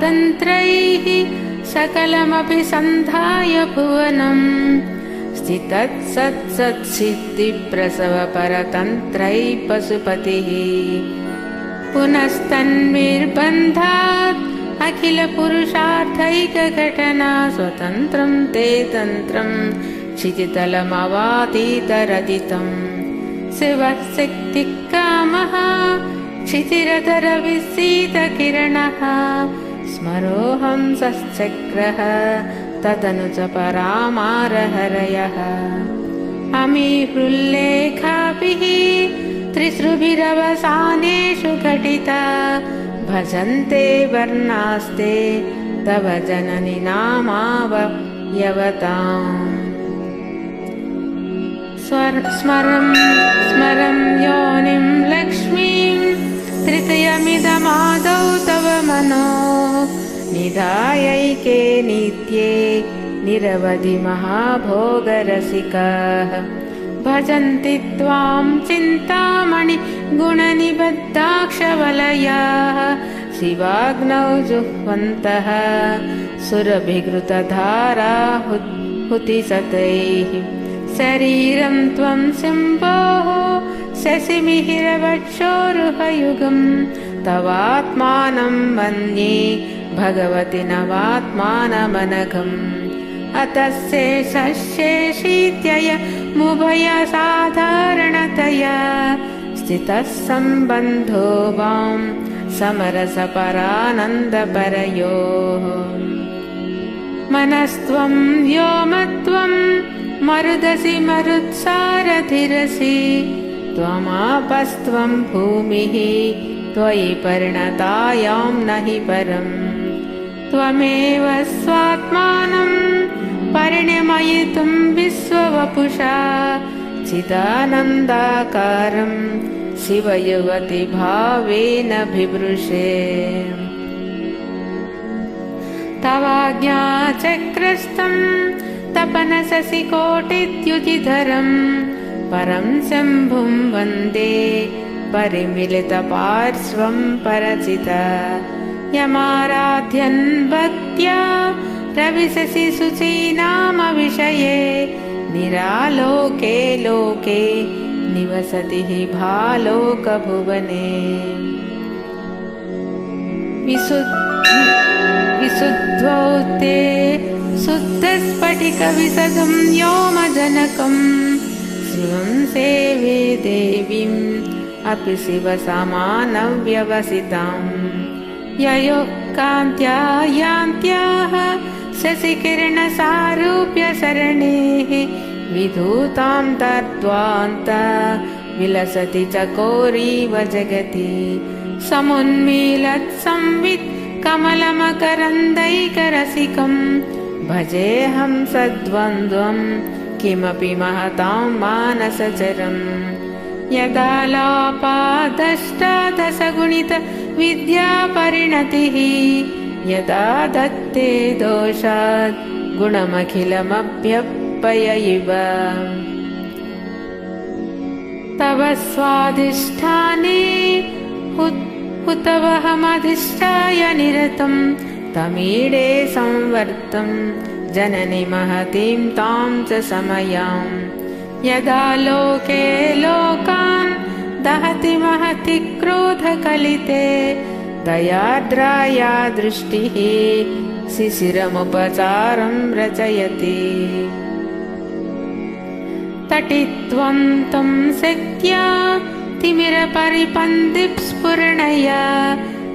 तन्त्रैः सकलमपि सन्धाय भुवनम् स्थितत्सत्सत्सिद्धिप्रसवपरतन्त्रैः पशुपतिः। पुनस्तन्विर्बन्धात् अखिलपुरुषार्थैकघटना स्वतन्त्रं ते तन्त्रम् क्षितितलमवातीतरदितम् शिवः शक्तिकामः क्षितिरतरविसीतकिरणः स्मरोऽहं सश्चक्रः तदनु च परामारहरयः अमीहृल्लेखाभिः त्रिसृभिरवसानेषु घटिता भजन्ते वर्णास्ते तव जननि नामावयवताम्। स्मरं स्मरं योनिं लक्ष्मीं तृतीयमिदमादौ तव मनो। निधायैके नित्ये निरवधि महाभोगरसिकाः। भजन्ति त्वां चिन्तामणि गुणनिबद्धाक्षवलयाः। शिवाग्नौ जुह्वन्तः सुरभिघृतधाराहुतिसतैः शरीरं त्वं शम्भोः शशिमिहिरवक्षोरुहयुगम् तवात्मानं मन्ये भगवति नवात्मानमनघम्। अतः शेषशेषीत्यय मुभयसाधारणतया स्थितः सम्बन्धो वां समरसपरानन्दपरयोः। मनस्त्वं व्योमत्वं मरुदसि मरुत्सारधिरसि त्वमापस्त्वं भूमिः त्वयि परिणतायां न हि परम्। त्वमेव स्वात्मानं परिणमयितुं विश्ववपुषा चिदानन्दाकारं शिवयुवतिभावेन बिभृशे तवाज्ञाचक्रस्थं तपनशशिकोटिद्युतिधरम् परं शम्भुं वन्दे परिमिलितपार्श्वं परचित यमाराध्यन् भक्त्या रविशशिशुचीनामविषये निरालोके लोके निवसति हि भालोकभुवने। विशुद्धौ ते शुद्धस्फटिकविशदं व्योमजनकम् सेवे देवीम् अपि शिवसमानव्यवसिताम्। ययोः कान्त्या यान्त्याः शशिकिरणसारूप्यशरणेः विधूतां तद्वान्त विलसति चकोरीव जगति। समुन्मीलत्संवित् कमलमकरन्दैकरसिकम्। भजेऽहं सद्वन्द्वम् किमपि महतां मानसचरम् यदा लापादष्टादशगुणितविद्यापरिणतिः यदा दत्ते दोषात् गुणमखिलमभ्यपय इव तव स्वाधिष्ठाने हुतवहमधिष्ठाय निरतं तमीडे संवर्तं जननि महतीं तां च समयाम् यदा लोके लोकान् दहति महति क्रोधकलिते दयाद्राया दृष्टिः शिशिरमुपचारं रचयति। तटित्वं तं शक्त्या तिमिरपरिपन्दिस्फुरणया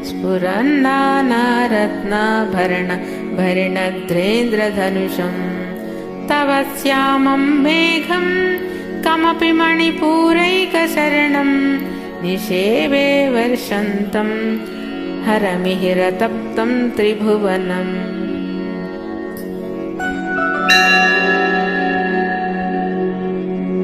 स्फुरन्नानारत्नाभरण भरिणद्रेन्द्रधनुषम्। तव श्यामं मेघं कमपि मणिपूरैकशरणं। निषेवे वर्षन्तं हरमिहिरतप्तं त्रिभुवनम्